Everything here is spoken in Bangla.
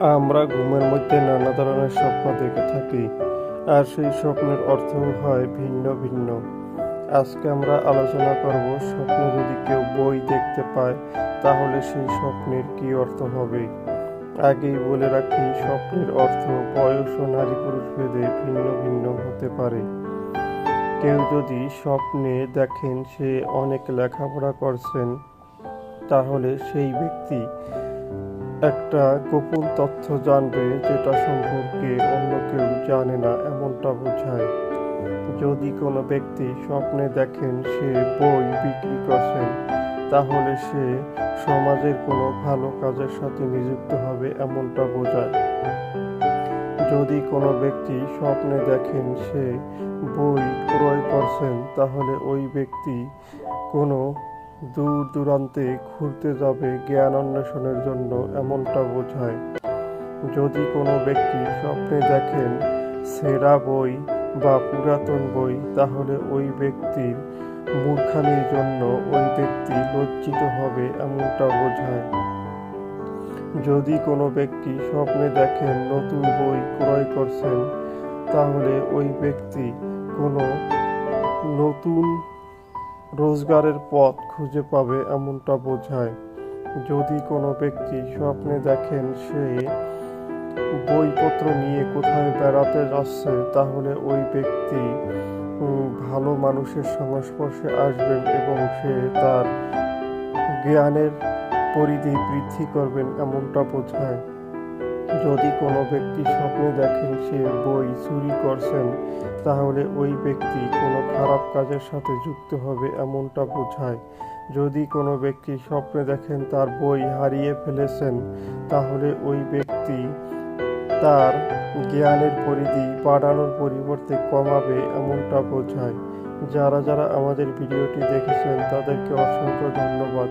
আমরা ঘুমের মধ্যে নানা ধরনের স্বপ্ন দেখে থাকি, আর সেই স্বপ্নের অর্থ হয় ভিন্ন ভিন্ন। আজকে আমরা আলোচনা করব স্বপ্নে যদি কেউ বই দেখতে পায়, তাহলে সেই স্বপ্নের কি অর্থ হবে? আগেই বলে রাখি, স্বপ্নের অর্থ বয়স ও নারী পুরুষ ভেদে ভিন্ন ভিন্ন হতে পারে। কেউ যদি স্বপ্নে দেখেন সে অনেক লেখাপড়া করছেন, তাহলে সেই ব্যক্তি একটা গোপন তথ্য জানবে যেটা সম্পর্কে অন্য কেউ জানে না, এমনটা বোঝায়। যদি কোনো ব্যক্তি স্বপ্নে দেখেন সে বই বিক্রি করছেন, তাহলে সে সমাজের কোনো ভালো কাজের সাথে নিযুক্ত হবে, এমনটা বোঝায়। যদি কোনো ব্যক্তি স্বপ্নে দেখেন সে বই ক্রয় করছেন, তাহলে ওই ব্যক্তি কোনো দূর দূরান্তে ঘুরতে যাবে জ্ঞান অন্বেষণের জন্য এমনটা বোঝায়। যদি কোনো ব্যক্তি স্বপ্নে দেখেন সেরা বই বা পুরাতন বই, তাহলে ওই ব্যক্তির মূর্খামির জন্য ওই ব্যক্তি লজ্জিত হবে এমনটা বোঝায়। যদি কোনো ব্যক্তি স্বপ্নে দেখেন নতুন বই ক্রয় করছেন, তাহলে ওই ব্যক্তি কোনো নতুন রোজগারের পথ খুঁজে পাবে এমনটা বোঝায়। যদি কোনো ব্যক্তি স্বপ্নে দেখেন সে বইপত্র নিয়ে কোথায় বেড়াতে যাচ্ছে, তাহলে ওই ব্যক্তি ভালো মানুষের সংস্পর্শে আসবেন এবং সে তার জ্ঞানের পরিধি বৃদ্ধি করবেন এমনটা বোঝায়। যদি কোনো ব্যক্তি স্বপ্নে দেখেন সে বই চুরি করছেন, তাহলে ওই ব্যক্তি কোনো খারাপ কাজের সাথে যুক্ত হবে এমনটা বোঝায়। যদি কোনো ব্যক্তি স্বপ্নে দেখেন তার বই হারিয়ে ফেলেছেন, তাহলে ওই ব্যক্তি তার জ্ঞানের পরিধি বাড়ানোর পরিবর্তে কমাবে এমনটা বোঝায়। যারা যারা আমাদের ভিডিওটি দেখেছেন, তাদেরকে অসংখ্য ধন্যবাদ।